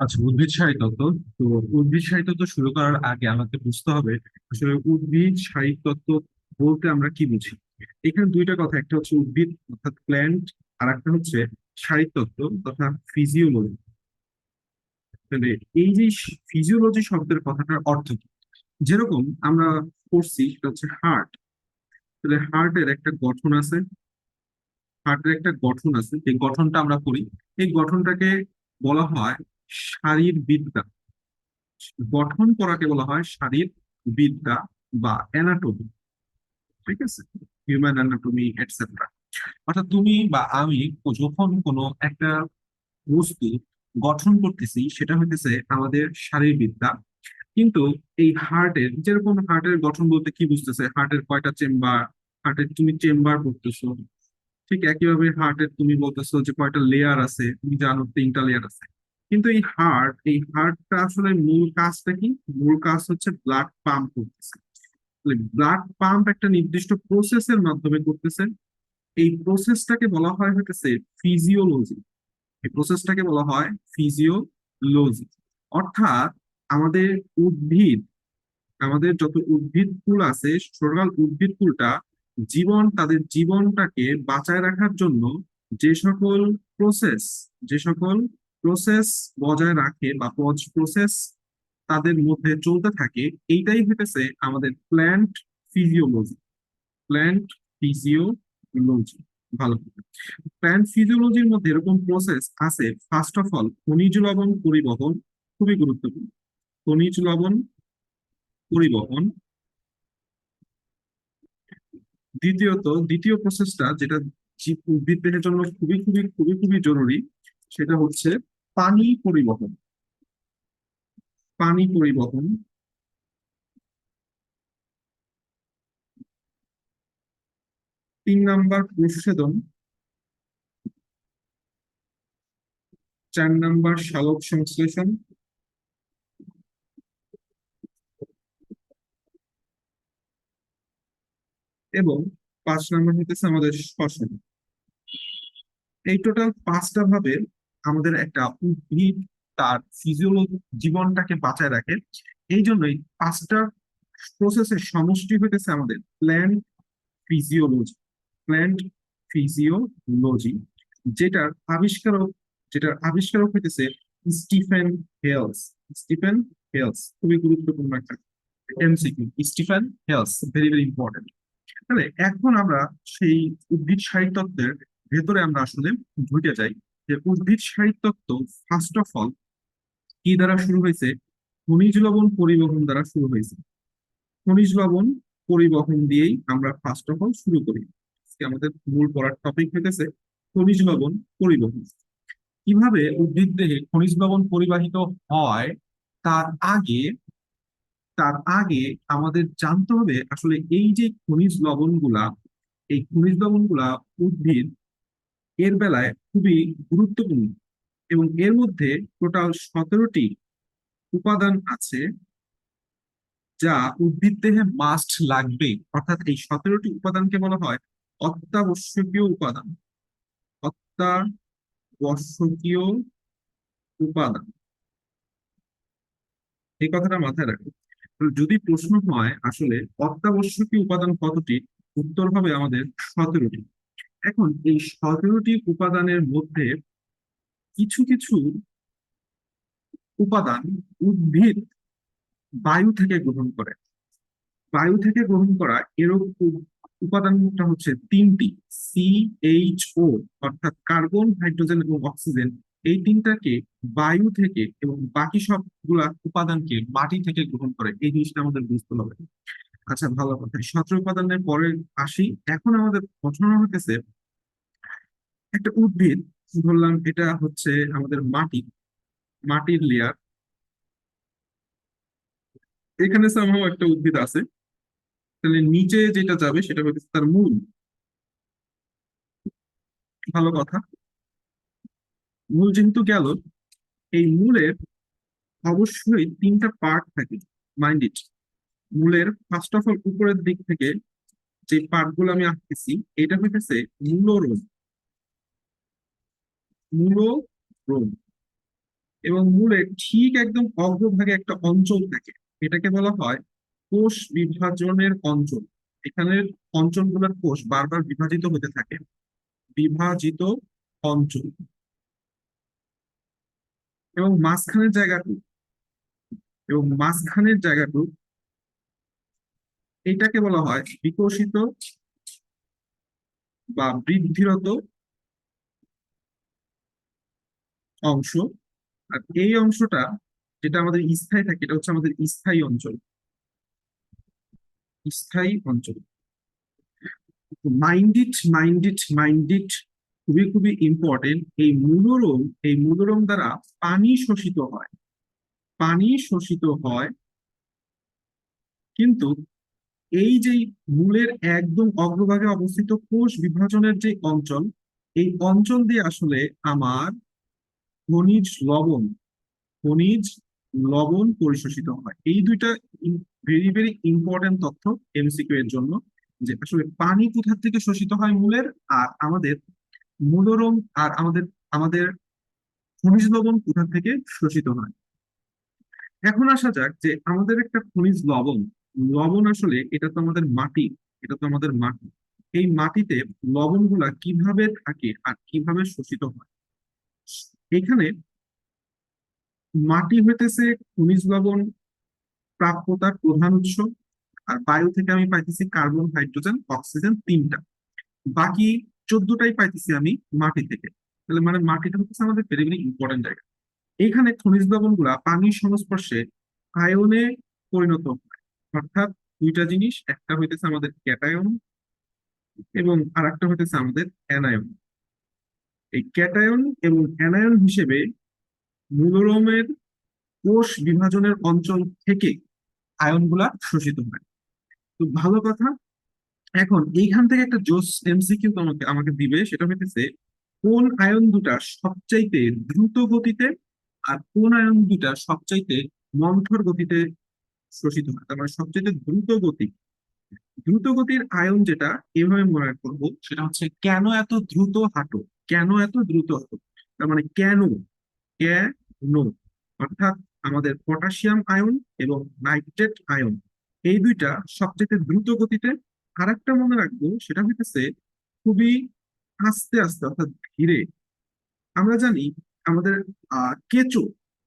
আচ্ছা উদ্ভিদ সাহিত্যত্ব তো উদ্ভিদ সাহিত্যত্ব শুরু করার আগে আমাকে বুঝতে হবে আসলে উদ্ভিদ সাহিত্যত্ব বলতে আমরা কি বুঝি? এখানে দুইটা কথা, একটা হচ্ছে উদ্ভিদ অর্থাৎ প্ল্যান্ট আর একটা হচ্ছে সাহিত্যত্ব তথা ফিজিওলজি তাহলে এই যে ফিজিওলজি শব্দের কথাটার অর্থ কি? যেরকম আমরা পড়ছি সেটা হচ্ছে হার্ট তাহলে হার্টের একটা গঠন আছে হার্টের একটা গঠন আছে, যে গঠনটা আমরা করি। এই গঠনটাকে বলা হয় শারীরবিদ্যা গঠন করাকে বলা হয় শারীর বিদ্যা বা অ্যানাটমি ঠিক আছে? হিউম্যান অ্যানাটমি এটসেট্রা অর্থাৎ তুমি বা আমি যখন কোনো একটা বস্তু গঠন করতেছি, সেটা হইতেছে আমাদের শারীরবিদ্যা কিন্তু এই হার্টের, যেরকম হার্টের গঠন বলতে কি বুঝতেছে? হার্টের কয়টা চেম্বার? হার্টের তুমি চেম্বার করতেছো। ঠিক একইভাবে হার্টের তুমি বলতেছো যে কয়টা লেয়ার আছে? তুমি জানো তিনটা লেয়ার আছে। কিন্তু এই হার্ট এই হার্টটা আসলে মূল কাজটা কি? মূল কাজ হচ্ছে ব্লাড পাম্প করতেছে। ব্লাড পাম্প একটা নির্দিষ্ট প্রসেসের মাধ্যমে করতেছে। এই প্রসেসটাকে বলা হয় হইতেছে ফিজিওলজি এই প্রসেসটাকে বলা হয় ফিজিওলজি অর্থাৎ আমাদের উদ্ভিদ, আমাদের যত উদ্ভিদ কুল আছে টোটাল উদ্ভিদ কুলটা জীবন, তাদের জীবনটাকে বাঁচায় রাখার জন্য যে সকল প্রসেস যে সকল প্রসেস বজায় রাখে বা প্রসেস তাদের মধ্যে চলতে থাকে, এইটাই হইতেছে আমাদের প্ল্যান্ট ফিজিওলজি প্ল্যান্ট ফিজিওলজি ভালো প্ল্যান্ট ফিজিওলজির মধ্যে এরকম প্রসেস আছে ফার্স্ট অফ অল খনিজ লবণ পরিবহন খুবই গুরুত্বপূর্ণ। খনিজ লবণ পরিবহন। দ্বিতীয়ত, দ্বিতীয় প্রসেসটা যেটা উদ্ভিদ দেহের জন্য খুবই খুবই খুবই খুবই জরুরি, সেটা হচ্ছে পানি পরিবহন। পানি পরিবহন। তিন নাম্বার প্রচ্ছেদন। চার নাম্বার সালোক সংশ্লেষণ। এবং পাঁচ নাম্বার হইতেছে আমাদের শ্বসন। এই টোটাল পাঁচটা ভাবে আমাদের একটা উদ্ভিদ তার ফিজিওলজি জীবনটাকে বাঁচায় রাখে। এই জন্যই পাঁচটা প্রসেসের সমষ্টি হইতেছে আমাদের প্ল্যান্ট ফিজিওলজি প্ল্যান্ট ফিজিওলজি যেটার আবিষ্কারক যেটার আবিষ্কারক হইতেছে স্টিফেন হেলস। স্টিফেন হেলস, খুবই গুরুত্বপূর্ণ একটা MCQ Stephen Hales very very important তাহলে এখন আমরা সেই উদ্ভিদ সাহিত্যত্বের ভেতরে আমরা আসলে ঢুকে যাই। যে উদ্ভিদ সাহিত্যত্ব ফার্স্ট অফ অল কি দ্বারা শুরু হয়েছে? খনিজ লবণ পরিবহন দ্বারা শুরু হয়েছে। খনিজ লবণ পরিবহন দিয়েই আমরা ফার্স্ট অফ অল শুরু করি। আমাদের মূল পড়ার টপিক হইতেছে খনিজ লবণ পরিবহন। কীভাবে উদ্ভিদ দেহে খনিজ লবণ পরিবাহিত হয়, তার আগে তার আগে আমাদের জানতে হবে আসলে এই যে খনিজ লবণগুলা, এই খনিজ লবণগুলা উদ্ভিদ এর বেলায় খুবই গুরুত্বপূর্ণ এবং এর মধ্যে টোটাল সতেরোটি উপাদান আছে যা উদ্ভিদ দেহে মাস্ট লাগবে। অর্থাৎ এই সতেরোটি উপাদানকে বলা হয় অত্যাবশ্যকীয় উপাদান। অত্যাবশ্যকীয় উপাদান। এই কথাটা মাথায় রাখো। যদি প্রশ্ন হয় আসলে অত্যাবশ্যকীয় উপাদান কতটি? উত্তর হবে আমাদের সতেরোটি। এখন এই সতেরোটি উপাদানের মধ্যে কিছু কিছু উপাদান উদ্ভিদ বায়ু থেকে গ্রহণ করে। বায়ু থেকে গ্রহণ করা এরকম উপাদানটা হচ্ছে তিনটি সি এইচ ও অর্থাৎ কার্বন, হাইড্রোজেন এবং অক্সিজেন। এই তিনটাকে বায়ু থেকে এবং বাকি সবগুলা উপাদানকে মাটি থেকে গ্রহণ করে। এই জিনিসটা আমাদের বুঝতে হবে। আচ্ছা ভালো কথা। সতেরো উপাদানের পরে আসি। এখন আমাদের ঘটনা হতেছে একটা উদ্ভিদ, ধরলাম এটা হচ্ছে আমাদের মাটি, মাটির লেয়ার এখানে সামহাও একটা উদ্ভিদ আছে। তাহলে নিচে যেটা যাবে সেটা হচ্ছে তার মূল। ভালো কথা। মূল যেহেতু গেল, এই মূলের অবশ্যই তিনটা পার্ট থাকে মাইন্ড ইট মূলের ফার্স্ট অফ অল উপরের দিক থেকে যে পার্টগুলো আমি আঁকতেছি, এটা হইতেছে মূলরোম। মূলরোম। এবং মূলের ঠিক একদম অগ্রভাগে একটা অঞ্চল থাকে। এটাকে বলা হয় কোষ বিভাজনের অঞ্চল। এখানের অঞ্চলগুলোর কোষ বারবার বিভাজিত হতে থাকে। বিভাজিত অঞ্চল। এবং মাঝখানের জায়গাটু এবং মাঝখানের জায়গাটু এটাকে বলা হয় বিকশিত বা বৃদ্ধিরত অংশ। আর এই অংশটা যেটা আমাদের স্থায়ী থাকে, এটা হচ্ছে আমাদের স্থায়ী অঞ্চল। স্থায়ী অঞ্চল। মাইন্ডিট মাইন্ডিট মাইন্ডিট খুবই খুবই ইম্পর্টেন্ট এই মূলরোম এই মূলরোম দ্বারা পানি শোষিত হয়। পানি শোষিত হয়, কিন্তু এই যে মূলের একদম অগ্রভাগে অবস্থিত কোষ বিভাজনের যে অঞ্চল, এই অঞ্চল দিয়ে আসলে আমার খনিজ লবণ খনিজ লবণ পরিশোষিত হয়। এই দুইটা ভেরি ভেরি ইম্পর্টেন্ট তথ্য এমসিকিউ এর জন্য, যে আসলে পানি কোথা থেকে শোষিত হয় মূলের, আর আমাদের মূলরম, আর আমাদের আমাদের খনিজ লবণ কোথা থেকে শোষিত হয়। এখন আসা যাক যে আমাদের একটা খনিজ লবণ লবণ আসলে এটা তো আমাদের মাটি, এটা তো আমাদের মাটি। এই মাটিতে লবণগুলা কীভাবে থাকে আর কীভাবে শোষিত হয়? এখানে মাটি হইতেছে খনিজ লবণ প্রাপ্যতার প্রধান উৎস, আর বায়ু থেকে আমি পাইতেছি কার্বন, হাইড্রোজেন, অক্সিজেন তিনটা। বাকি চোদ্দটাই পাইতেছি আমি মাটি থেকে। তাহলে মানে মাটিটা হচ্ছে আমাদের ভেরি ইম্পর্টেন্ট জায়গা। এখানে খনিজ লবণগুলা পানির সংস্পর্শে আয়নে পরিণত হয়। অর্থাৎ দুইটা জিনিস, একটা হইতেছে আমাদের ক্যাটায়ন এবং আর একটা হইতেছে আমাদের অ্যানায়ন। এই ক্যাটায়ন এবং অ্যানায়ন হিসেবে মূলরমের কোষ বিভাজনের অঞ্চল থেকে আয়নগুলা শোষিত হয়। তো ভালো কথা, এখন এইখান থেকে একটা জোস এমসিকিউ তোমাকে, আমাকে দিবে, সেটা হইতেছে কোন আয়ন দুটা সবচাইতে দ্রুত গতিতে আর কোন আয়ন দুটা সবচাইতে মন্থর গতিতে শোষিত হয়। তার মানে সবচাইতে দ্রুত গতি দ্রুত গতির আয়ন যেটা, এভাবে মনে করব সেটা হচ্ছে কেন এত দ্রুত হাঁটো? কেন এত দ্রুত হাঁটো? তার মানে কেন? কেন? অর্থাৎ আমাদের পটাশিয়াম আয়ন এবং নাইট্রেট আয়ন, এই দুইটা সবচেয়ে দ্রুত গতিতে আর একটা মনে রাখব, সেটা হইতেছে খুবই আস্তে আস্তে, অর্থাৎ ধীরে। আমরা জানি আমাদের, আহ, কেঁচো,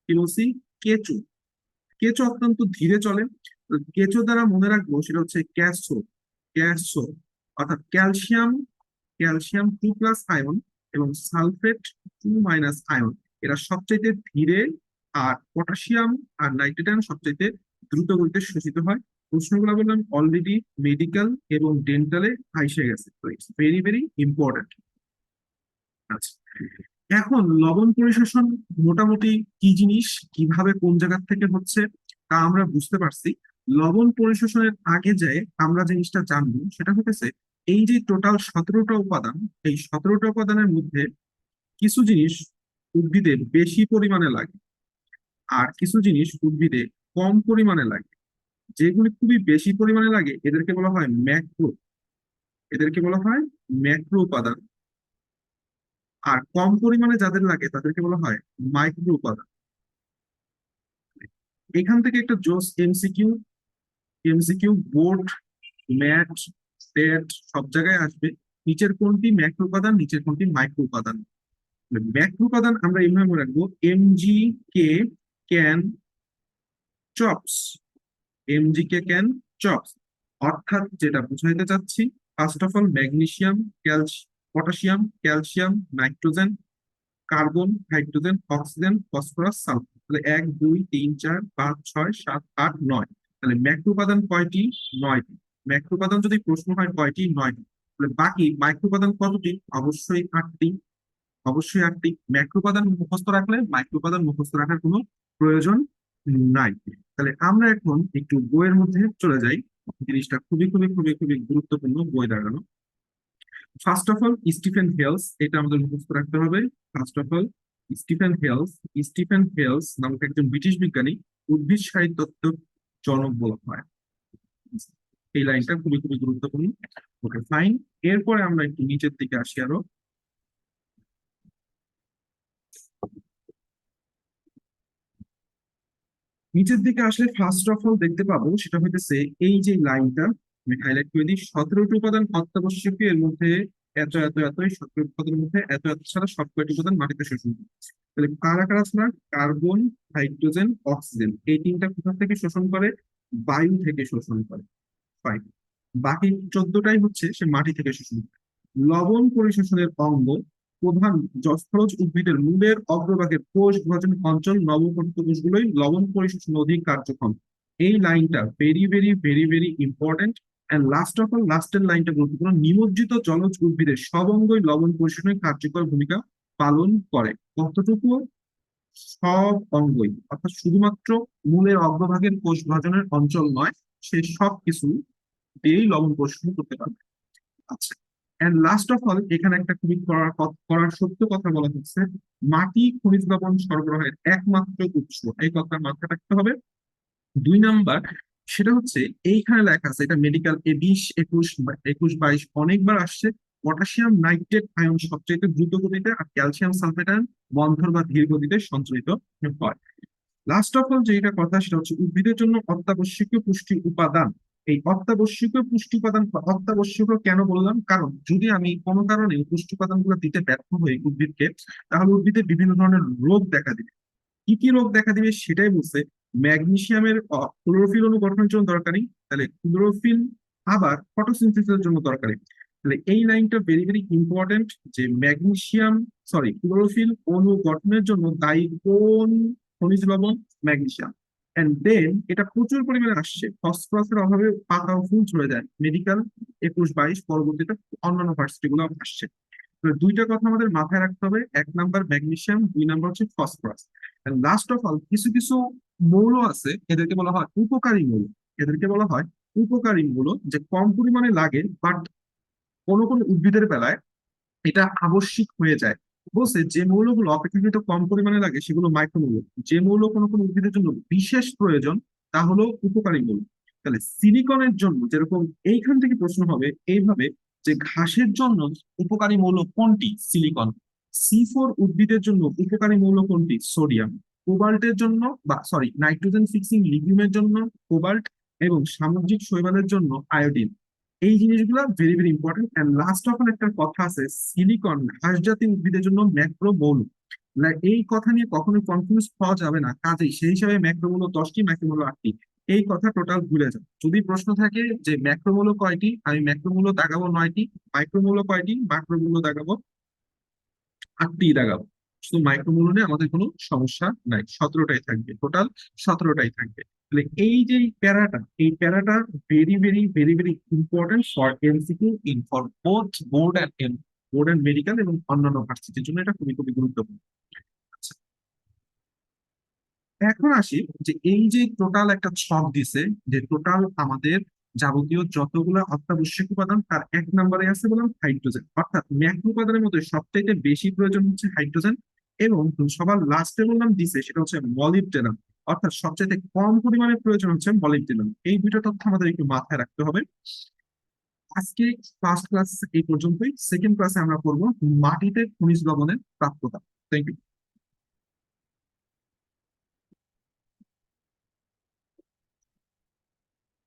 কি বলছি? কেঁচো। কেঁচো অত্যন্ত ধীরে চলে। কেঁচো দ্বারা মনে রাখব সেটা হচ্ছে ক্যাসো ক্যাসো অর্থাৎ calcium calcium two plus ion এবং সালফেট টু মাইনাস আয়ন। এরা সবচাইতে ধীরে আর পটাশিয়াম আর নাইট্রেটান সবচাইতে দ্রুত গতিতে শোষিত হয়। প্রশ্নগুলো বললাম অলরেডি মেডিকেল এবং ডেন্টালে আইসে গেছে। তো ইটস ভেরি ভেরি ইম্পর্টেন্ট আচ্ছা। এখন লবণ পরিশোষণ মোটামুটি কি জিনিস? কীভাবে কোন জায়গা থেকে হচ্ছে? তা আমরা বুঝতে পারছি। লবণ পরিশোষণের আগে যে আমরা জিনিসটা জানব সেটা হতেছে এই যে টোটাল সতেরোটা উপাদান, এই সতেরোটা উপাদানের মধ্যে কিছু জিনিস উদ্ভিদের বেশি পরিমাণে লাগে আর কিছু জিনিস উদ্ভিদে কম পরিমাণে লাগে। যেগুলি খুবই বেশি পরিমাণে লাগে, এদেরকে বলা হয় ম্যাক্রো, এদেরকে বলা হয় ম্যাক্রো উপাদান। আর কম পরিমাণে যাদের লাগে, তাদেরকে বলা হয় মাইক্রো উপাদান এখান থেকে একটা জোস এমসিকিউ এমসিকিউ বোর্ড ম্যাট টেট সব জায়গায় আসবে। নিচের কোনটি ম্যাক্রো উপাদান নিচের কোনটি মাইক্রো উপাদান ম্যাক্রো উপাদান আমরা এইভাবে মনে রাখব Mg K can chops Mg K can chops অর্থাৎ যেটা বুঝাইতে চাচ্ছি first of all magnesium calcium potassium, calcium, nitrogen, carbon, hydrogen, oxygen, phosphorus, sulphur. তাহলে এক, দুই, তিন, চার, পাঁচ, ছয়, সাত, আট, নয়। তাহলে ম্যাক্রো উপাদান কয়টি? নয়টি। ম্যাক্রো উপাদান যদি প্রশ্ন হয়, কয়টি? নয়টি। তাহলে বাকি মাইক্রো উপাদান কতটি? অবশ্যই আটটি। অবশ্যই আটটি। ম্যাক্রো উপাদান মুখস্থ রাখলে মাইক্রো উপাদান মুখস্থ রাখার কোনো প্রয়োজন নাই। তাহলে আমরা এখন একটু বইয়ের মধ্যে চলে যাই। জিনিসটা খুবই খুবই খুবই খুবই গুরুত্বপূর্ণ বই দাঁড়ানো। First of all Stephen Hales এটা আমাদের মুখস্থ রাখতে হবে। First of all Stephen Hales Stephen Hales নামক একজন ব্রিটিশ বিজ্ঞানী উদ্ভিদ সাহিত্য জনক বলা হয়। এই লাইনটা খুবই খুবই গুরুত্বপূর্ণ। ওকে ফাইন এরপরে আমরা একটু নিচের দিকে আসি আরও। নিচের দিকে আসলে ফার্স্ট অফ অল দেখতে পাবো, সেটা হইতেছে এই যে লাইনটা আমি হাইলাইট করে দিই, সতেরোটি উপাদান অত্যাবশ্যকীয়, এর মধ্যে এত এত এত, এই সতেরো উপাদানের মধ্যে এত এত ছাড়া সব উপাদান মাটিতে শোষণ করছে তাহলে কারা কারা কার্বন, হাইড্রোজেন, অক্সিজেন, এই তিনটা কোথা থেকে শোষণ করে? বায়ু থেকে শোষণ করে। বাকি চোদ্দটাই হচ্ছে সে মাটি থেকে শোষণ করে। লবণ পরিশোষণের অঙ্গ, প্রধান জলজ উদ্ভিদের মূলের অগ্রভাগের কোষ গঠন অঞ্চল নবগঠিত কোষগুলোই লবণ পরিশোষণ অধিক কার্যক্ষম। এই লাইনটা very very very very important and last of all লাস্টের লাইনটা গুরুত্বপূর্ণ, নিমজ্জিত জলজ উদ্ভিদের সব অঙ্গই লবণ পরিশোষণে কার্যকর ভূমিকা পালন করে। কতটুকু? সব অঙ্গই, অর্থাৎ শুধুমাত্র মূলের অগ্রভাগের কোষ গঠনের অঞ্চল নয়, সে সব কিছু দিয়েই লবণ পরিশোষণ করতে পারবে। আচ্ছা এন্ড লাস্ট অফ অল এখানে একটা খুবই করার করার সত্য কথা বলা হচ্ছে, মাটি খনিজ লবণ সরবরাহের একমাত্র উৎস। এই কথা মাথায় রাখতে হবে। দুই নাম্বার সেটা হচ্ছে এইখানে লেখা আছে, এটা মেডিকেল এ বিশ একুশ একুশ, বাইশ অনেকবার আসছে। পটাশিয়াম নাইট্রেট আয়ন সবচেয়ে দ্রুত গতিতে আর ক্যালসিয়াম সালফেট আয়ন মন্থর বা ধীর গতিতে সঞ্চালিত হয়। লাস্ট অফ অল যেটা কথা সেটা হচ্ছে উদ্ভিদের জন্য অত্যাবশ্যকীয় পুষ্টি উপাদান। এই অত্যাবশ্যকীয় পুষ্টি উপাদান অত্যাবশ্যকীয় কেন বললাম? কারণ যদি আমি কোনো কারণে পুষ্টি উপাদানগুলো দিতে ব্যর্থ হই উদ্ভিদকে, তাহলে উদ্ভিদে বিভিন্ন ধরনের রোগ দেখা দিবে। কি কি রোগ দেখা দিবে সেটাই বলছে ম্যাগনেসিয়ামের ক্লোরোফিল অণু গঠনের জন্য দরকারি, তাহলে ক্লোরোফিল আবার ফটোসিনথেসিসের জন্য দরকারি। তাহলে এই লাইনটা ভেরি ভেরি ইম্পর্টেন্ট যে ম্যাগনেসিয়াম সরি ক্লোরোফিল অণু গঠনের জন্য দায়ী কোন খনিজ লবণ? ম্যাগনেসিয়াম এন্ড দেন এটা প্রচুর পরিমাণে আসছে। ফসফরাসের অভাবে পাতা ফুল ঝরে যায়। মেডিকেল একুশ বাইশ পরবর্তীতে অন্যান্য ভার্সিটি গুলো আসছে। দুইটা কথা আমাদের মাথায় রাখতে হবে। এক নাম্বার ম্যাগনেসিয়াম দুই নাম্বার হচ্ছে ফসফরাস। লাস্ট অফ অল কিছু কিছু মৌল আছে, এদেরকে বলা হয় উপকারী মৌল। এদেরকে বলা হয় উপকারী মৌল যে কম পরিমাণে লাগে বাট কোনো কোনো উদ্ভিদের বেলায় এটা আবশ্যিক হয়ে যায়। বলছে যে মৌলগুলো অপেক্ষাকৃত কম পরিমাণে লাগে সেগুলো মাইক্রোমৌল যে মৌল কোনো কোনো উদ্ভিদের জন্য বিশেষ প্রয়োজন, তা হলো উপকারী মৌল। তাহলে সিলিকনের জন্য যেরকম এইখান থেকে প্রশ্ন হবে, এইভাবে যে ঘাসের জন্য উপকারী মৌল কোনটি? সিলিকন সি ফোর উদ্ভিদের জন্য উপকারী মৌল কোনটি? সোডিয়াম কোবাল্টের জন্য বা সরি নাইট্রোজেন ফিক্সিং লিগিউমের জন্য কোবাল্ট এবং সামুদ্রিক শৈবালের জন্য আয়োডিন এই জিনিসগুলো very very important and last of একটা কথা আছে সিলিকন ঘাস জাতীয় উদ্ভিদের জন্য ম্যাক্রো মৌল এই কথা নিয়ে কখনো কনফিউজ হওয়া যাবে না। কাজেই সেই হিসাবে ম্যাক্রোমূল দশটি ম্যাক্রোমূল আটটি। এই কথা টোটাল ভুলে যাও। যদি প্রশ্ন থাকে যে ম্যাক্রোমূল কয়টি, আমি ম্যাক্রোমূল দাগাবো নয়টি মাইক্রোমূল কয়টি মাইক্রোমূল দাগাবো আটটি দাগাবো শুধু মাইক্রোমূল নিয়ে আমাদের কোনো সমস্যা নাই। সতেরোটাই থাকবে। টোটাল সতেরোটাই থাকবে। তাহলে এই যে প্যারাটা এই প্যারাটা very very very very important for MCQ in for both board and M board and medical এবং অন্যান্য ভার্সিটির জন্য এটা খুবই খুবই গুরুত্বপূর্ণ। আচ্ছা, এখন আসি যে এই যে টোটাল একটা ছক দিছে যে টোটাল আমাদের যাবতীয় যতগুলো অত্যাবশ্যক উপাদান তার এক নম্বরে আছে বললাম হাইড্রোজেন অর্থাৎ ম্যাক্রো উপাদানের মধ্যে সবথেকে বেশি প্রয়োজন হচ্ছে হাইড্রোজেন এবং সবার লাস্টে বললাম দিছে, সেটা হচ্ছে মলিবডেনাম অর্থাৎ সবচেয়ে কম পরিমাণে প্রয়োজন হচ্ছে মলিবডেনাম এই দুইটা তথ্য আমাদের একটু মাথায় রাখতে হবে। আজকে ফার্স্ট ক্লাস এই পর্যন্তই। সেকেন্ড ক্লাসে আমরা করব মাটিতে খনিজ লবণের প্রাপ্যতা। Thank you